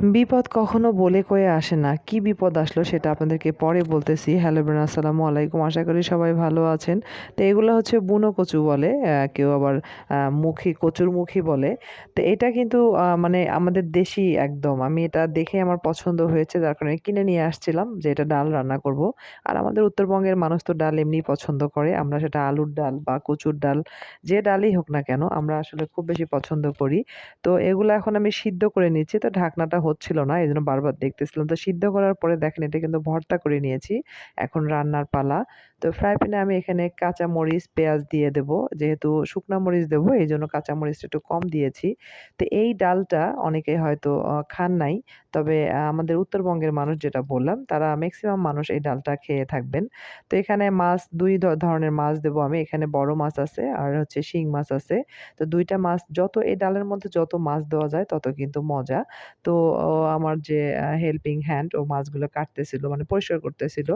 বিপদ কখনো বলে কয়ে আসে না। কি বিপদ আসলো সেটা আপনাদেরকে পরে বলতেছি। হ্যালো ব্রেন আসসালামু আলাইকুম। আশা করি সবাই ভালো আছেন। তো এগুলো হচ্ছে বুনো কচু বলে কেউ আবার মুখী, কচুর মুখী বলে। তো এটা কিন্তু মানে আমাদের দেশি একদম। আমি এটা দেখে আমার পছন্দ হয়েছে, যার কারণে কিনে নিয়ে আসছিলাম যে এটা ডাল রান্না করব। আর আমাদের উত্তরবঙ্গের মানুষ তো ডাল এমনি পছন্দ করে। আমরা সেটা আলুর ডাল বা কচুর ডাল, যে ডালই হোক না কেন, আমরা আসলে খুব বেশি পছন্দ করি। তো এগুলো এখন আমি সিদ্ধ করে নিচ্ছি। তো ঢাকনাটা হচ্ছিল না, এই জন্য বারবার দেখতেছিলাম। তো সিদ্ধ করার পরে দেখেন, এটা কিন্তু ভর্তা করে নিয়েছি। এখন রান্নার পালা। তো ফ্রাই প্যানে আমি এখানে কাঁচা মরিচ পেঁয়াজ দিয়ে দেব। যেহেতু শুকনা মরিচ দেবো, এই জন্য কাঁচা মরিচটা একটু কম দিয়েছি। তো এই ডালটা অনেকে হয়তো খান নাই। তবে আমাদের উত্তরবঙ্গের মানুষ যেটা বললাম, তারা ম্যাক্সিমাম মানুষ এই ডালটা খেয়ে থাকবেন। তো এখানে মাছ, দুই ধরনের মাছ দেবো আমি। এখানে বড় মাছ আছে আর হচ্ছে শিং মাছ আছে। তো দুইটা মাছ, যত এই ডালের মধ্যে যত মাছ দেওয়া যায়, তত কিন্তু মজা। তো আমার যে হেল্পিং হ্যান্ড ও মাছগুলো কাটতেছিল মানে পরিষ্কার করতেছিল।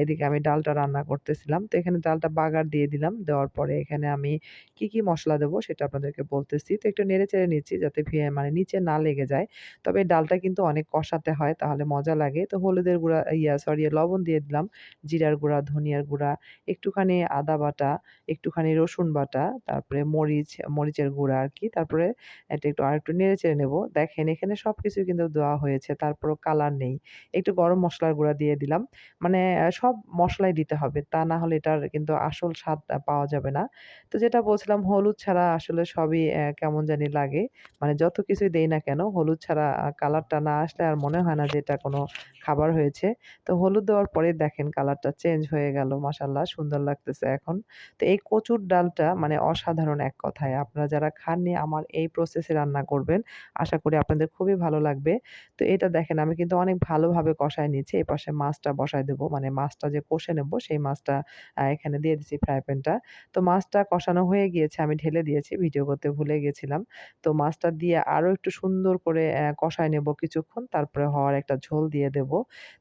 এদিকে আমি ডালটা রান্না করতেছিলাম। তো এখানে ডালটা বাগার দিয়ে দিলাম। দেওয়ার পরে এখানে আমি কি কি মশলা দেবো সেটা আপনাদেরকে বলতেছি। তো একটু নেড়ে চেড়ে নিচ্ছি যাতে মানে নিচে না লেগে যায়। তবে ডালটা কিন্তু অনেক কষাতে হয়, তাহলে মজা লাগে। তো হলুদের গুঁড়া, ইয়া, সরি, লবণ দিয়ে দিলাম। জিরার গুঁড়া, ধনিয়ার গুঁড়া, একটুখানি আদা বাটা, একটুখানি রসুন বাটা, তারপরে মরিচ, মরিচের গুঁড়া আর কি তারপরে এটা একটু আরেকটু নেড়ে চেড়ে নেব। দেখেন, এখানে সব কিছু কিন্তু দেওয়া হয়েছে, তারপরও কালার নেই। একটু গরম মশলার গুঁড়া দিয়ে দিলাম। মানে সব মশলাই দিতে হবে, তা না হলে এটার কিন্তু আসল স্বাদ পাওয়া যাবে না। তো যেটা বলছিলাম, হলুদ ছাড়া আসলে সবই কেমন জানি লাগে। মানে যত কিছুই দেই না কেন, হলুদ ছাড়া কালারটা না আসলে আর মনে হয় না যে এটা কোনো খাবার হয়েছে। তো হলুদ দেওয়ার পরে দেখেন কালারটা চেঞ্জ হয়ে গেল মাসাল্লাহ সুন্দর লাগতেছে এখন। তো এই কচুর ডালটা মানে অসাধারণ এক কথায়। আপনারা যারা খাননি আমার এই প্রসেসে রান্না করবেন, আশা করি আপনাদের খুবই ভালো লাগবে। তো এটা দেখেন, আমি কিন্তু অনেক ভালোভাবে কষায় নিচ্ছি। এই পাশে মাছটা বসায় দেবো মানে মাছটা যে কষে নেব, সেই মাছটা আহ, এখানে দিয়ে দিচ্ছি ফ্রাই প্যানটা। তো মাছটা কষানো হয়ে গিয়েছে আমি ঢেলে দিয়েছি ভিডিও করতে ভুলে গেছিলাম। তো মাছটা দিয়ে আরও একটু সুন্দর করে কষায় নেব কিছুক্ষণ তারপরে হওয়ার একটা ঝোল দিয়ে দেব।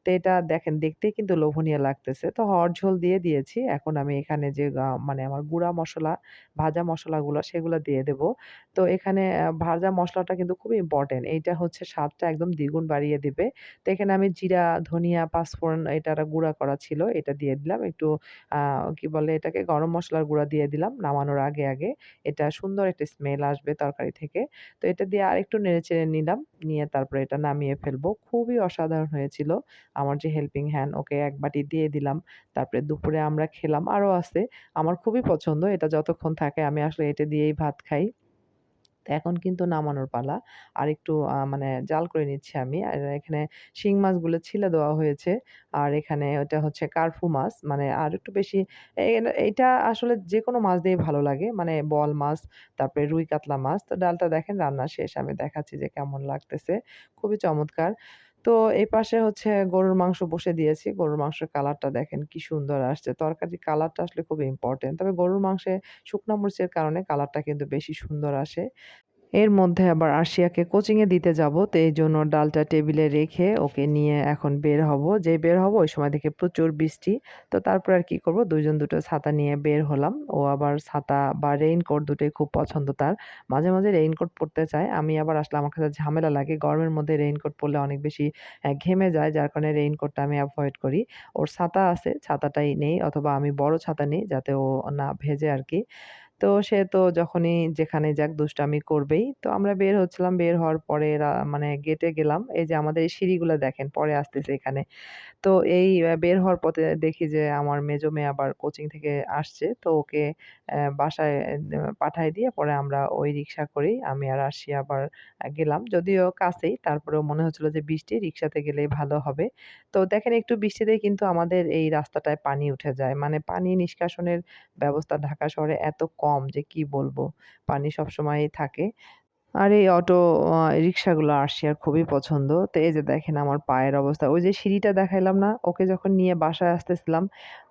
তো এটা দেখেন দেখতেই কিন্তু লোভনীয় লাগতেছে। তো হওয়ার ঝোল দিয়ে দিয়েছি এখন আমি এখানে যে মানে আমার গুঁড়া মশলা ভাজা মশলাগুলো সেগুলো দিয়ে দেব। তো এখানে ভাজা মশলাটা কিন্তু খুব ইম্পর্টেন্ট এইটা হচ্ছে স্বাদটা একদম দ্বিগুণ বাড়িয়ে দেবে। তো এখানে আমি জিরা ধনিয়া পাঁচফোড়ন এটা গুঁড়া করা ছিল এটা দিয়ে দিলাম একটু কি বলে এটাকে গরম মশলার গুঁড়া দিয়ে দিলাম নামানোর আগে আগে। এটা সুন্দর একটা স্মেল আসবে তরকারি থেকে। তো এটা দিয়ে আরেকটু নেড়ে চেড়ে নিলাম, নিয়ে তারপরে এটা নামিয়ে ফেলব। খুবই অসাধারণ হয়েছিল আমার যে হেল্পিং হ্যান্ড ওকে এক বাটি দিয়ে দিলাম। তারপরে দুপুরে আমরা খেলাম আরও আছে। আমার খুবই পছন্দ, এটা যতক্ষণ থাকে আমি আসলে এটা দিয়েই ভাত খাই। তো এখন কিন্তু নামানোর পালা। আর একটু মানে জাল করে নিচ্ছি আমি। আর এখানে শিং মাছগুলো ছিলে দেওয়া হয়েছে। আর এখানে ওটা হচ্ছে কার্ফু মাছ। মানে আর একটু বেশি এটা আসলে যে কোনো মাছ দিয়ে ভালো লাগে। মানে বল মাছ, তারপরে রুই কাতলা মাছ। তো ডালটা দেখেন রান্না শেষ। আমি দেখাচ্ছি যে কেমন লাগতেছে। খুবই চমৎকার। তো এই পাশে হচ্ছে গরুর মাংস বসে দিয়েছি। গরুর মাংসের কালারটা দেখেন কি সুন্দর আসছে। তরকারির কালারটা আসলে খুব ইম্পর্টেন্ট তবে গরুর মাংসে শুকনো মরিচের কারণে কালারটা কিন্তু বেশি সুন্দর আসে। এর মধ্যে আবার আরশিয়াকে কোচিংয়ে দিতে যাব, তো এই জন্য ডালটা টেবিলে রেখে ওকে নিয়ে এখন বের হব। যে বের হব, ওই সময় থেকে প্রচুর বৃষ্টি, তো তারপর আর কি করব? দুজন দুটো ছাতা নিয়ে বের হলাম। ও আবার ছাতা বা রেইনকোট দুটোই খুব পছন্দ তার। মাঝে মাঝে রেইনকোট পরতে চায়। আমি আবার আসলে আমার কাছে ঝামেলা লাগে। গরমের মধ্যে রেইনকোট পরলে অনেক বেশি ঘেমে যায়, যার কারণে রেইনকোটটা আমি অ্যাভয়েড করি। ওর ছাতা আছে, ছাতাটাই নেই, অথবা আমি বড় ছাতা নেই, যাতে ও না ভেজে আর কি। তো সে তো যখনই যেখানে যাক দুষ্টামি করবেই। তো আমরা বের হচ্ছিলাম। বের হওয়ার পরে মানে গেটে গেলাম। এই যে আমাদের এই সিঁড়িগুলো দেখেন, পরে আসতেছে এখানে। তো এই বের হওয়ার পথে দেখি যে আমার মেজো মেয়ে আবার কোচিং থেকে আসছে। তো ওকে বাসায় পাঠায় দিয়ে পরে আমরা ওই রিক্সা করেই আমি আর আরশি আবার গেলাম। যদিও কাছেই, তারপরেও মনে হচ্ছিল যে বৃষ্টি, রিক্সাতে গেলেই ভালো হবে। তো দেখেন একটু বৃষ্টিতেই কিন্তু আমাদের এই রাস্তাটায় পানি উঠে যায়। মানে পানি নিষ্কাশনের ব্যবস্থা ঢাকা শহরে এত কম যে কি বলব। পানি সবসময়ই থাকে। আর এই অটো আ রিক্শাগুলো আর খুবই পছন্দ। তো এই যে দেখেন আমার পায়ের অবস্থা। ওই যে সিঁড়িটা দেখাইলাম না? ওকে যখন নিয়ে বাসায় আসতেছিলাম,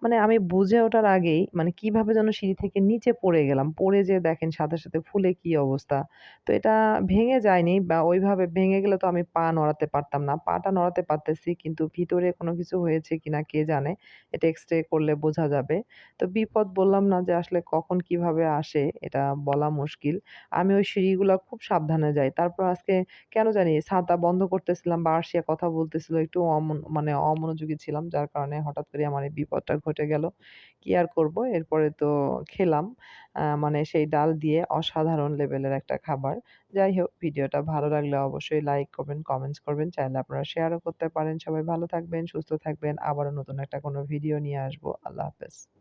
মানে আমি বুঝে ওঠার আগেই মানে কীভাবে যেন সিঁড়ি থেকে নিচে পড়ে গেলাম। পড়ে যেয়ে দেখেন সাথে, সাথে ফুলে কি অবস্থা। তো এটা ভেঙে যায়নি বা ওইভাবে ভেঙে গেলে তো আমি পা নড়াতে পারতাম না। পাটা নড়াতে পারতেছি কিন্তু ভিতরে কোনো কিছু হয়েছে কিনা কে জানে। এটা এক্স-রে করলে বোঝা যাবে। তো বিপদ বললাম না যে আসলে কখন কীভাবে আসে এটা বলা মুশকিল। আমি ওই সিঁড়িগুলো খুব সাবধানে যাই। তারপর আজকে কেন জানি ছাতা বন্ধ করতেছিলাম বা আরশিয়া কথা বলতেছিল একটু মানে অমনোযোগী ছিলাম। যার কারণে হঠাৎ করে আমার এই বিপদটা ঘটে গেল। কি আর করব? এরপরে তো খেলাম। মানে সেই ডাল দিয়ে অসাধারণ লেভেলের একটা খাবার। যাই হোক ভিডিওটা ভালো লাগলে অবশ্যই লাইক করবেন, কমেন্টস করবেন। চাইলে আপনারা শেয়ারও করতে পারেন। সবাই ভালো থাকবেন, সুস্থ থাকবেন। আবারও নতুন একটা কোনো ভিডিও নিয়ে আসব। আল্লাহ হাফেজ।